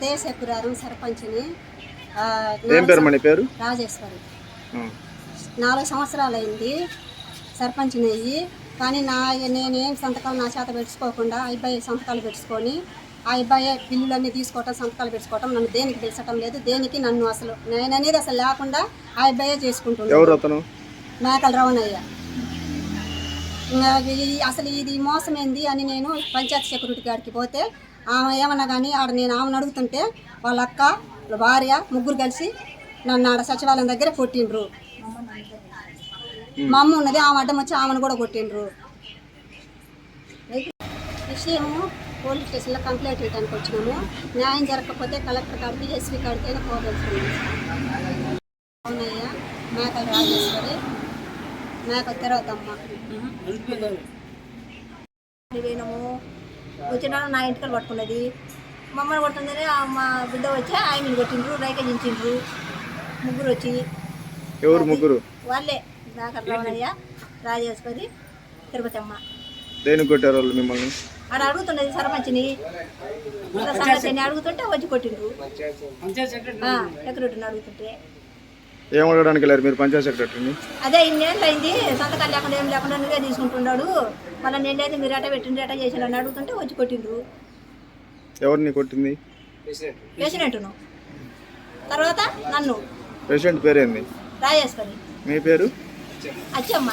దేశపురారం సర్పంచ్ని ఆ, ఏం పేరు నాలుగు మన పేరు? సం- రాజేశ్వరి. నాలుగు సంవత్సరాలు అయింది సర్పంచ్ని అయ్యి కానీ నా నేనేం సంతకాలు నా చేత పెట్టుకోకుండా ఆ అబ్బాయి సంతకాలు పెట్టుకొని ఆ అబ్బాయి బిల్లులన్నీ తీసుకోవటం సంతకాలు పెట్టుకోవటం నన్ను దేనికి పిలిచటం లేదు దేనికి నన్ను అసలు నేననేది అసలు లేకుండా ఆ అబ్బాయే చేసుకుంటున్నాను. మేకల రవణయ్య అసలు ఇది మోసమైంది అని నేను పంచాయతీ సెక్యూరిటీ గారికి పోతే ఆమె ఏమన్నా కానీ ఆడ నేను ఆమెను అడుగుతుంటే వాళ్ళ అక్క వాళ్ళ భార్య ముగ్గురు కలిసి నన్ను ఆడ సచివాలయం దగ్గర కొట్టిండ్రు. మా అమ్మ ఉన్నది ఆమె అడ్డం వచ్చి ఆమెను కూడా కొట్టిండ్రు. విషయము పోలీస్ స్టేషన్లో కంప్లైంట్ చేయడానికి వచ్చినాము. న్యాయం జరగకపోతే కలెక్టర్ కాడికి ఎస్పీ కాడికి అయినా పోగలుగుతున్నాము అవునయ్యా మేకలు రాజేశ్వరి. మేక తిరగతమ్మ పోయినాము వచ్చిన నా ఇంటికలు పట్టుకున్నది. మమ్మల్ని కొట్టిందని ఆ మా బిడ్డ వచ్చి ఆయనని కొట్టిండ్రు రైక దించిండ్రు ముగ్గురు వచ్చి. ఎవరు ముగ్గురు? వాళ్ళే. నాకు రమణయ్య రాజేశ్వరి తిరుపతి అమ్మ దేనికి కొట్టారు వాళ్ళు మిమ్మల్ని? ఆడ అడుగుతున్నది సర్పంచ్ని. అడుగుతుంటే వచ్చి కొట్టిండ్రు. సెక్యూరిటీని అడుగుతుంటే. ఏం అడగడానికి వెళ్ళారు? మీరు పంచాయత్ సెక్రటరీని? అదే ఇన్నేళ్ళు అయింది సంతకాలు లేకుండా ఏం లేకుండా నువ్వే తీసుకుంటున్నాడు. మళ్ళీ నేనైతే మీరు ఎట పెట్టిండ్రు ఎట చేసిన అని అడుగుతుంటే వచ్చి కొట్టిండ్రు. ఎవరిని కొట్టింది? పేషెంట్ను. తర్వాత నన్ను. పేషెంట్ పేరేంది? రాజేశ్వరి. మీ పేరు? అచ్చమ్మ.